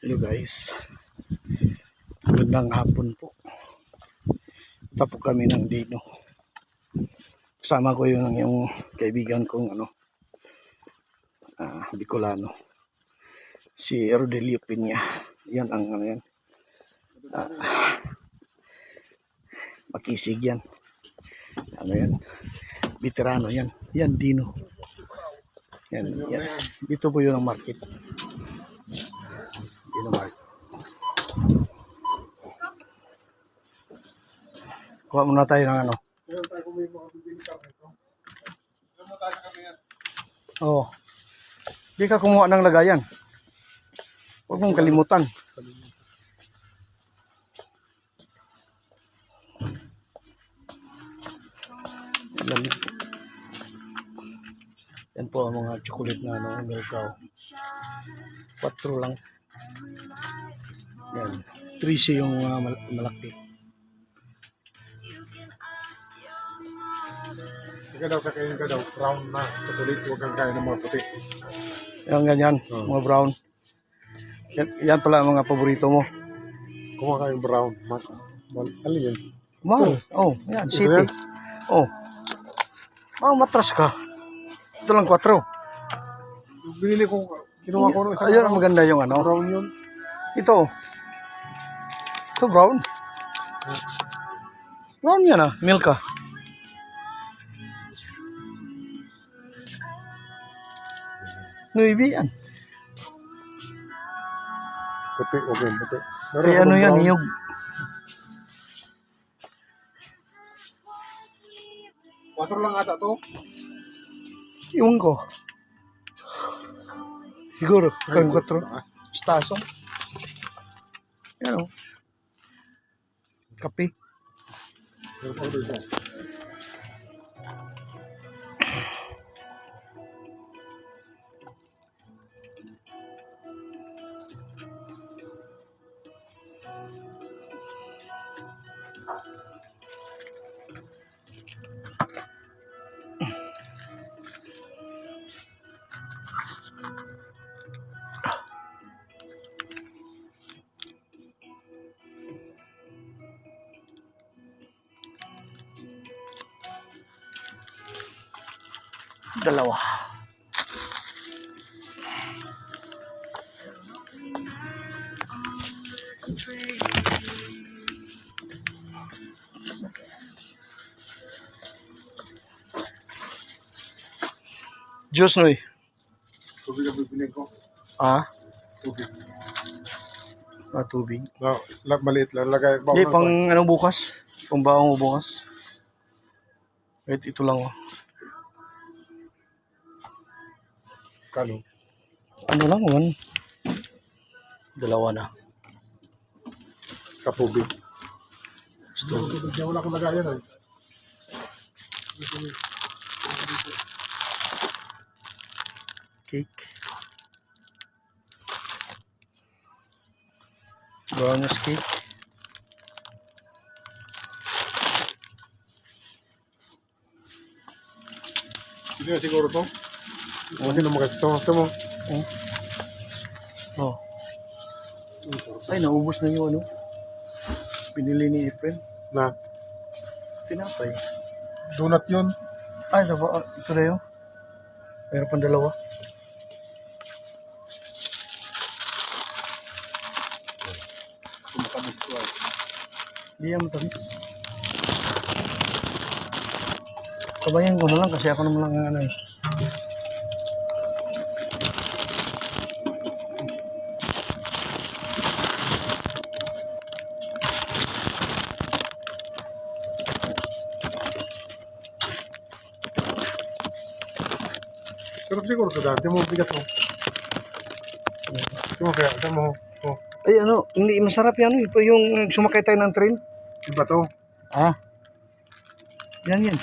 Hello guys. Magandang hapon po. Tapo kami ng Dino. Kasama ko yung, yung kaibigan kong ano, ah, Bicolano. Si Rodelio Piña. Yan ang ano yan. Ah, makisig yan. Ano yan. Veterano yan. Yan Dino. Yan, yan. Dito po yun ang market. Dino market. Kuha muna tayo ng ano. Oo. Oh. Di ka kumuha ng lagayan. Huwag mong kalimutan. Yan po ang mga chocolate na ano, milkaw. 4 lang. Yan. 13 yung uh, mal- malaki. Ikaw daw kakainin ka daw, brown na, chocolate, huwag kang kain ng mga puti. Yan ganyan, mga brown. Yan, yan pala ang mga paborito mo. Kumuha ka yung brown. Ma ma alin yun? Mahal. Oh, yan, Ito city. yan? Oh. Oh, matras ka. Ito lang 4. Binili ko, kinuha ko ng isang Ayun ang maganda yung ano. brown yun. Ito. Ito brown. Brown yan ah, Milka. Nuibi yan. Puti, okay, puti. Kaya akong ano yan, niyog. Quattro lang ata to. Iwan ko. Siguro, kang 4. Taas. Staso. Yan o. Kape. Meron Dalawa. Diyos noy. Tubig ang bibili ko. Ah, Tubig. ah tubig. Na, la, maliit lang. Lagay, baon Hindi, pang ano bukas? Pang baong mo bukas? Wait, ito lang oh. Kano? Ano lang, one? Dalawa na. Kapubig. Gusto. Niya, wala kang lagayan eh. Cake. Brownies cake. Hindi na siguro to. Naman kasi ito. Ito mo. Oh. Ay, naubos na yung ano. Pinili ni Efren. Na, Tinapay. donut yun. Ay, ito, ba- ah, ito na yun. Meron pang dalawa. Hindi yan matamis. Kabayan ko na lang kasi ako naman lang ang ano eh. Pero siguro ito dati mo bigat mo. Ito mo kaya, ito mo. Oh, Ay ano, hindi masarap yan eh. Yung sumakay tayo ng train. iba to. Ah. Yan yan.